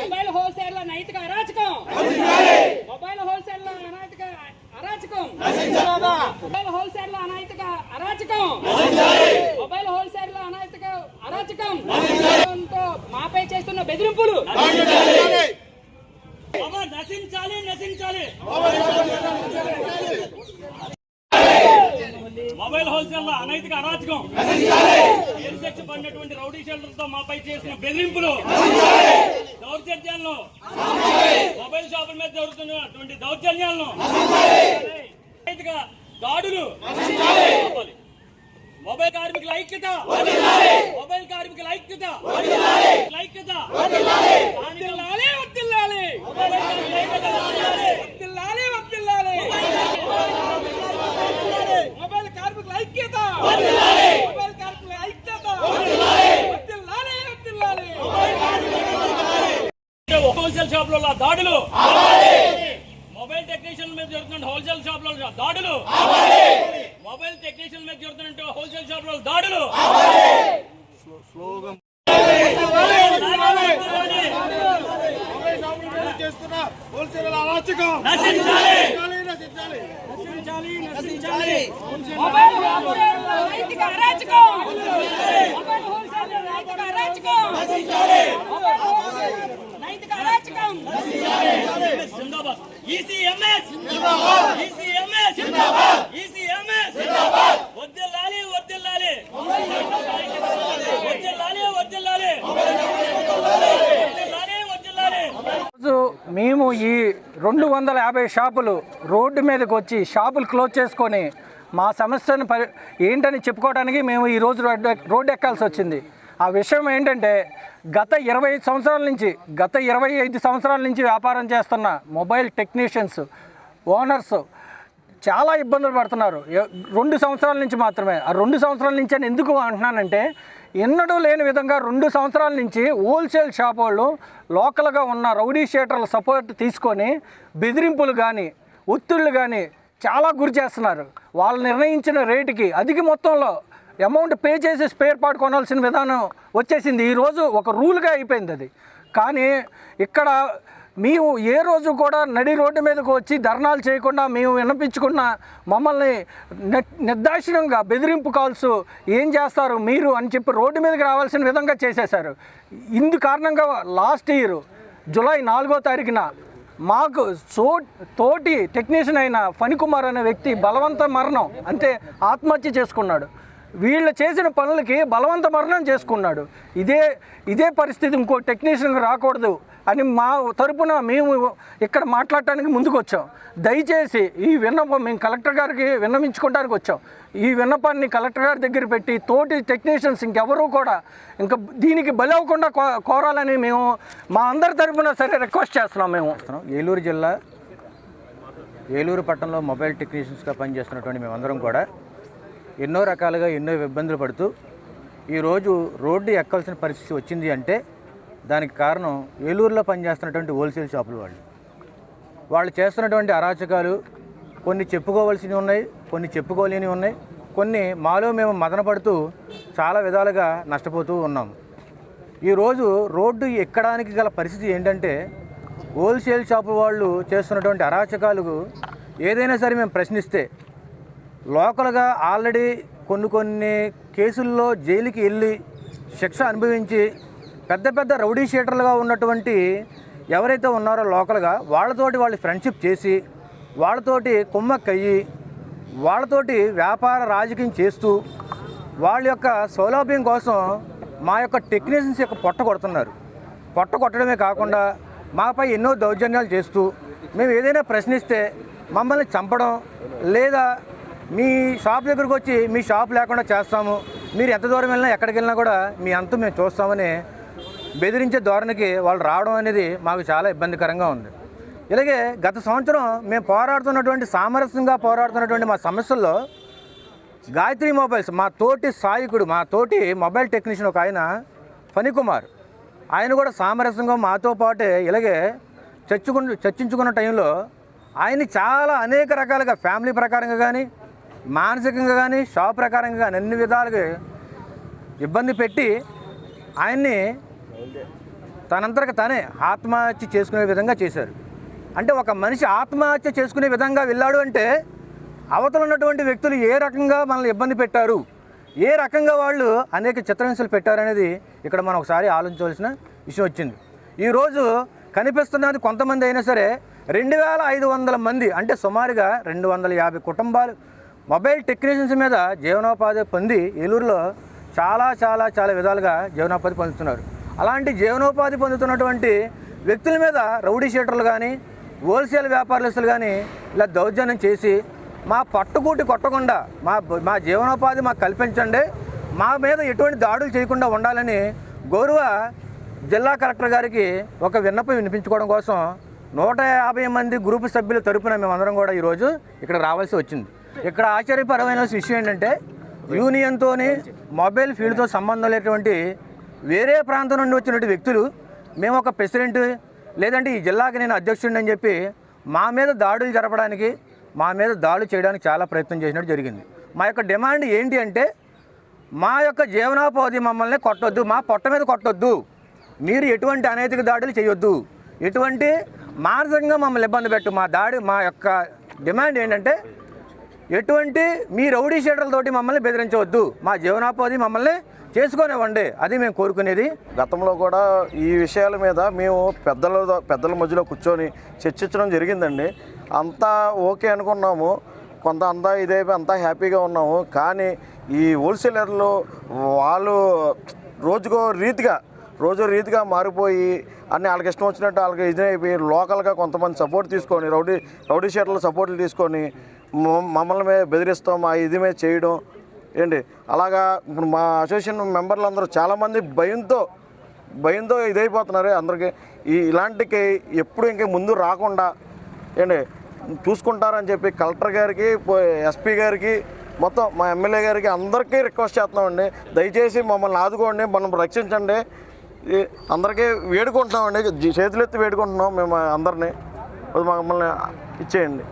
Mobile wholesale నైతిక అరాచకం. Mobile wholesale అనైతిక అరాచకం. మొబైల్ హోల్సేల్ అనైతిక అరాచకం. మొబైల్ హోల్సేల్ అనైతిక అరాచకం. బెదిరింపులు. నశించాలి నశించాలి. మొబైల్ హోల్సేల్ అనైతిక అరాచకం. ఎన్సెక్స్ పడినటువంటి రౌడీ షెల్టర్తో మాపై చేసిన బెదిరింపులు. దౌర్జన్యాలను. మొబైల్ షాపుల మీద జరుగుతున్నటువంటి దౌర్జన్యాలను. అనైతిక దాడులు. మొబైల్ కార్మికుల ఐక్యత! మొబైల్ కార్మికుల ఐక్యత! ఐక్యత. మొబైల్ కార్మికుల ఐక్యత మొబైల్ కార్మికుల ఐక్యత. హోల్సేల్ షాపుల దాడులు! మొబైల్ టెక్నీషియన్ మీద జరుగుతున్న హోల్సేల్ షాపుల దాడులు! మొబైల్ టెక్నీషియన్ మీద జరుగుతున్న హోల్సేల్ షాపుల దాడులు. చేస్తున్న హోల్సేల్ అరాచకం. నశించాలి. నశించాలి నశించాలి. మొబైల్ హోల్సేల్ నైతిక అరాచకం. మొబైల్ హోల్సేల్ నైతిక అరాచకం. మొబైల్ హోల్సేల్ నైతిక అరాచకం. జిందాబాద్. ఈసీఎంఎస్ మేము ఈ రెండు వందల యాభై షాపులు రోడ్డు మీదకి వచ్చి షాపులు క్లోజ్ చేసుకొని మా సమస్యను పరి ఏంటని చెప్పుకోవడానికి మేము ఈ రోజు రోడ్డు రోడ్డు ఎక్కాల్సి వచ్చింది. ఆ విషయం ఏంటంటే గత ఇరవై ఐదు సంవత్సరాల నుంచి గత ఇరవై ఐదు సంవత్సరాల నుంచి వ్యాపారం చేస్తున్న మొబైల్ టెక్నీషియన్స్ ఓనర్స్ చాలా ఇబ్బందులు పడుతున్నారు. రెండు సంవత్సరాల నుంచి మాత్రమే. ఆ రెండు సంవత్సరాల నుంచి అని ఎందుకు అంటున్నానంటే ఎన్నడూ లేని విధంగా రెండు సంవత్సరాల నుంచి హోల్సేల్ షాప్ వాళ్ళు లోకల్గా ఉన్న రౌడీ షీటర్ల సపోర్ట్ తీసుకొని బెదిరింపులు కానీ ఒత్తిళ్ళు కానీ చాలా గురి చేస్తున్నారు. వాళ్ళు నిర్ణయించిన రేటుకి అధిక మొత్తంలో అమౌంట్ పే చేసి స్పేర్ పార్ట్ కొనాల్సిన విధానం వచ్చేసింది. ఈరోజు ఒక రూల్గా అయిపోయింది అది. కానీ ఇక్కడ మేము ఏ రోజు కూడా నడి రోడ్డు మీదకు వచ్చి ధర్నాలు చేయకుండా మేము వినిపించుకున్న మమ్మల్ని నె- నిర్దాక్షిణ్యంగా బెదిరింపు కాల్స్ ఏం చేస్తారు మీరు అని చెప్పి రోడ్డు మీదకి రావాల్సిన విధంగా చేసేశారు. ఇందు కారణంగా లాస్ట్ ఇయర్ జూలై నాలుగో తారీఖున మాకు సో తోటి టెక్నీషియన్ అయిన ఫణికుమార్ అనే వ్యక్తి బలవంత మరణం అంటే ఆత్మహత్య చేసుకున్నాడు. వీళ్ళు చేసిన పనులకి బలవంత మరణం చేసుకున్నాడు. ఇదే ఇదే పరిస్థితి ఇంకో టెక్నీషియన్కి రాకూడదు. అని మా తరపున మేము ఇక్కడ మాట్లాడటానికి ముందుకు వచ్చాం దయచేసి ఈ విన్నపం మేము కలెక్టర్ గారికి విన్నవించుకోవడానికి వచ్చాం. ఈ విన్నపాన్ని కలెక్టర్ గారి దగ్గర పెట్టి తోటి టెక్నీషియన్స్ ఇంకెవరూ కూడా ఇంకా దీనికి బలి అవ్వకుండా కో- కోరాలని మేము మా అందరి తరపున సరే రిక్వెస్ట్ చేస్తున్నాం మేము. ఏలూరు జిల్లా ఏలూరు పట్టణంలో మొబైల్ టెక్నీషియన్స్గా పనిచేస్తున్నటువంటి మేమందరం కూడా ఎన్నో రకాలుగా ఎన్నో ఇబ్బందులు పడుతూ ఈరోజు రోడ్డు ఎక్కాల్సిన పరిస్థితి వచ్చింది అంటే దానికి కారణం ఏలూరులో పనిచేస్తున్నటువంటి హోల్సేల్ షాపులు వాళ్ళు. వాళ్ళు చేస్తున్నటువంటి అరాచకాలు కొన్ని చెప్పుకోవలసినవి ఉన్నాయి కొన్ని చెప్పుకోలేనివి ఉన్నాయి. కొన్ని మాలో మేము మదనపడుతూ చాలా విధాలుగా నష్టపోతూ ఉన్నాం. ఈరోజు రోడ్డు ఎక్కడానికి గల పరిస్థితి ఏంటంటే హోల్సేల్ షాపు వాళ్ళు చేస్తున్నటువంటి అరాచకాలకు ఏదైనా సరే మేము ప్రశ్నిస్తే లోకల్గా ఆల్రెడీ కొన్ని కొన్ని కేసుల్లో జైలుకి వెళ్ళి శిక్ష అనుభవించి పెద్ద పెద్ద రౌడీ షీటర్లుగా ఉన్నటువంటి ఎవరైతే ఉన్నారో లోకల్గా వాళ్ళతోటి వాళ్ళు ఫ్రెండ్షిప్ చేసి వాళ్ళతోటి కుమ్మక్కయ్యి వాళ్ళతోటి వ్యాపార రాజకీయం చేస్తూ వాళ్ళ యొక్క సౌలభ్యం కోసం మా యొక్క టెక్నీషియన్స్ యొక్క పొట్ట కొడుతున్నారు. పొట్ట కొట్టడమే కాకుండా మాపై ఎన్నో దౌర్జన్యాలు చేస్తూ మేము ఏదైనా ప్రశ్నిస్తే మమ్మల్ని చంపడం లేదా మీ షాప్ దగ్గరకు వచ్చి మీ షాప్ లేకుండా చేస్తాము మీరు ఎంత దూరం వెళ్ళినా ఎక్కడికి వెళ్ళినా కూడా మీ అంతా మేము చూస్తామని బెదిరించే ధోరణికి వాళ్ళు రావడం అనేది మాకు చాలా ఇబ్బందికరంగా ఉంది. ఇలాగే గత సంవత్సరం మేము పోరాడుతున్నటువంటి సామరస్యంగా పోరాడుతున్నటువంటి మా సమస్యల్లో గాయత్రి మొబైల్స్ మా తోటి సాయకుడు మా తోటి మొబైల్ టెక్నీషియన్ ఒక ఆయన ఫణికుమార్. ఆయన కూడా సామరస్యంగా మాతో పాటే ఇలాగే చర్చుకుని చర్చించుకున్న టైంలో ఆయన్ని చాలా అనేక రకాలుగా ఫ్యామిలీ ప్రకారంగా కానీ మానసికంగా కానీ షాప్ ప్రకారంగా కానీ అన్ని విధాలుగా ఇబ్బంది పెట్టి ఆయన్ని తనంతరకు తానే ఆత్మహత్య చేసుకునే విధంగా చేశారు. అంటే ఒక మనిషి ఆత్మహత్య చేసుకునే విధంగా వెళ్ళాడు అంటే అవతల ఉన్నటువంటి వ్యక్తులు ఏ రకంగా మనల్ని ఇబ్బంది పెట్టారు? ఏ రకంగా వాళ్ళు అనేక చిత్రహింసలు పెట్టారనేది ఇక్కడ మనం ఒకసారి ఆలోచించవలసిన విషయం వచ్చింది. ఈరోజు కనిపిస్తున్నది కొంతమంది అయినా సరే రెండు వేల ఐదు వందల మంది అంటే సుమారుగా రెండు వందల యాభై కుటుంబాలు మొబైల్ టెక్నీషియన్స్ మీద జీవనోపాధి పొంది ఏలూరులో చాలా చాలా చాలా విధాలుగా జీవనోపాధి పొందుతున్నారు. అలాంటి జీవనోపాధి పొందుతున్నటువంటి వ్యక్తుల మీద రౌడీ షీటర్లు కానీ హోల్సేల్ వ్యాపారస్తులు కానీ ఇలా దౌర్జన్యం చేసి మా పట్టుకూటి కొట్టకుండా మా మా జీవనోపాధి మాకు కల్పించండి. మా మీద ఎటువంటి దాడులు చేయకుండా ఉండాలని గౌరవ జిల్లా కలెక్టర్ గారికి ఒక విన్నపం వినిపించుకోవడం కోసం నూట యాభై మంది గ్రూపు సభ్యుల తరపున మేమందరం కూడా ఈరోజు ఇక్కడ రావాల్సి వచ్చింది. ఇక్కడ ఆశ్చర్యపరమైన విషయం ఏంటంటే యూనియన్తోని మొబైల్ ఫీల్డ్తో సంబంధం లేనటువంటి వేరే ప్రాంతం నుండి వచ్చినటువంటి వ్యక్తులు మేము ఒక ప్రెసిడెంట్ లేదంటే ఈ జిల్లాకి నేను అధ్యక్షుడిని అని చెప్పి మా మీద దాడులు జరపడానికి మా మీద దాడులు చేయడానికి చాలా ప్రయత్నం చేసినట్టు జరిగింది. మా యొక్క డిమాండ్ ఏంటి అంటే మా యొక్క జీవనోపాధి మమ్మల్ని కొట్టొద్దు మా పొట్ట మీద కొట్టొద్దు. మీరు ఎటువంటి అనైతిక దాడులు చేయొద్దు. ఎటువంటి మానసికంగా మమ్మల్ని ఇబ్బంది పెట్టు. మా దాడి మా యొక్క డిమాండ్ ఏంటంటే ఎటువంటి మీ రౌడీ షీటర్లతోటి మమ్మల్ని బెదిరించవద్దు. మా జీవనోపాధి మమ్మల్ని చేసుకునేవ్వండి. అది మేము కోరుకునేది. గతంలో కూడా ఈ విషయాల మీద మేము పెద్దల పెద్దల మధ్యలో కూర్చొని చర్చించడం జరిగిందండి. అంతా ఓకే అనుకున్నాము. కొంత అంతా ఇదే అంతా హ్యాపీగా ఉన్నాము. కానీ ఈ హోల్సేలర్లు వాళ్ళు రోజుకో రీతిగా రోజు రీతిగా మారిపోయి అన్ని వాళ్ళకి ఇష్టం వచ్చినట్టు వాళ్ళకి ఇదైపోయి లోకల్గా కొంతమంది సపోర్ట్ తీసుకొని రౌడీ రౌడీ షీటర్ల సపోర్ట్లు తీసుకొని మ- మమ్మల్ని మీద బెదిరిస్తాం ఆ ఇది మీద చేయడం. ఏంటి? అలాగా ఇప్పుడు మా అసోసియేషన్ మెంబర్లు అందరూ చాలామంది భయంతో భయంతో ఇదైపోతున్నారు. అందరికీ ఈ ఇలాంటికి ఎప్పుడు ఇంకా ముందు రాకుండా ఏంటి? చూసుకుంటారని చెప్పి కలెక్టర్ గారికి ఎస్పీ గారికి మొత్తం మా ఎమ్మెల్యే గారికి అందరికీ రిక్వెస్ట్ చేస్తున్నామండి. దయచేసి మమ్మల్ని ఆదుకోండి మనం రక్షించండి. అందరికీ వేడుకుంటున్నామండి. చేతులెత్తి వేడుకుంటున్నాం మేము అందరినీ. మమ్మల్ని ఇచ్చేయండి.